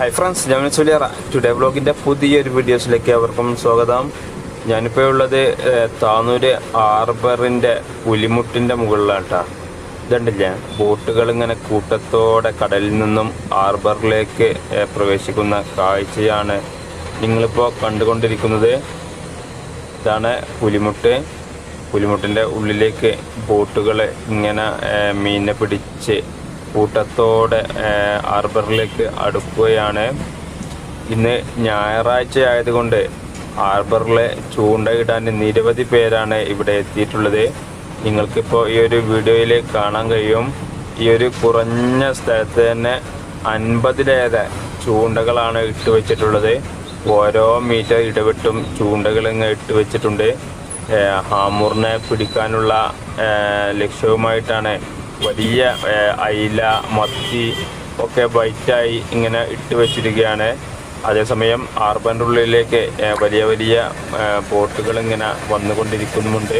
Hi friends ഞാൻ സുലിയറ today ബ്ലോഗിന്റെ പുതിയൊരു വീഡിയോസിലേക്ക് അവർക്കും സ്വാഗതം. ഞാനിപ്പോൾ ഉള്ളത് താനൂര് ആർബറിന്റെ പുലിമുട്ടിന്റെ മുകളിലാണ് കേട്ടോ ഇതുണ്ടല്ലേ? ബോട്ടുകൾ ഇങ്ങനെ കൂട്ടത്തോടെ കടലിൽ നിന്നും ആർബറിലേക്ക് പ്രവേശിക്കുന്ന കാഴ്ചയാണ് നിങ്ങളിപ്പോൾ കണ്ടുകൊണ്ടിരിക്കുന്നത്. ഇതാണ് പുലിമുട്ട്. പുലിമുട്ടിന്റെ ഉള്ളിലേക്ക് ബോട്ടുകൾ ഇങ്ങനെ മീനെ പിടിച്ച് കൂട്ടത്തോടെ ഹാർബറിലേക്ക് അടുക്കുകയാണ്. ഇന്ന് ഞായറാഴ്ച ആയതുകൊണ്ട് ചൂണ്ട ചൂണ്ടയിടാൻ നിരവധി പേരാണ് ഇവിടെ എത്തിയിട്ടുള്ളത്. നിങ്ങൾക്കിപ്പോൾ ഈ ഒരു വീഡിയോയിൽ കാണാൻ കഴിയും. ഈ ഒരു കുറഞ്ഞ സ്ഥലത്ത് തന്നെ അൻപതിലേറെ ചൂണ്ടകളാണ് ഇട്ട് വെച്ചിട്ടുള്ളത്. ഓരോ മീറ്റർ ഇടവിട്ടും ചൂണ്ടകൾ ഇങ്ങ് ഇട്ട് വെച്ചിട്ടുണ്ട്. ഹാമൂറിനെ പിടിക്കാനുള്ള ലക്ഷ്യവുമായിട്ടാണ് വലിയ അയില മത്തി ഒക്കെ ബൈറ്റായി ഇങ്ങനെ ഇട്ട് വെച്ചിരിക്കുകയാണ്. അതേസമയം ഹാർബറിന്റെ ഉള്ളിലേക്ക് വലിയ വലിയ ബോട്ടുകൾ ഇങ്ങനെ വന്നുകൊണ്ടിരിക്കുന്നുമുണ്ട്.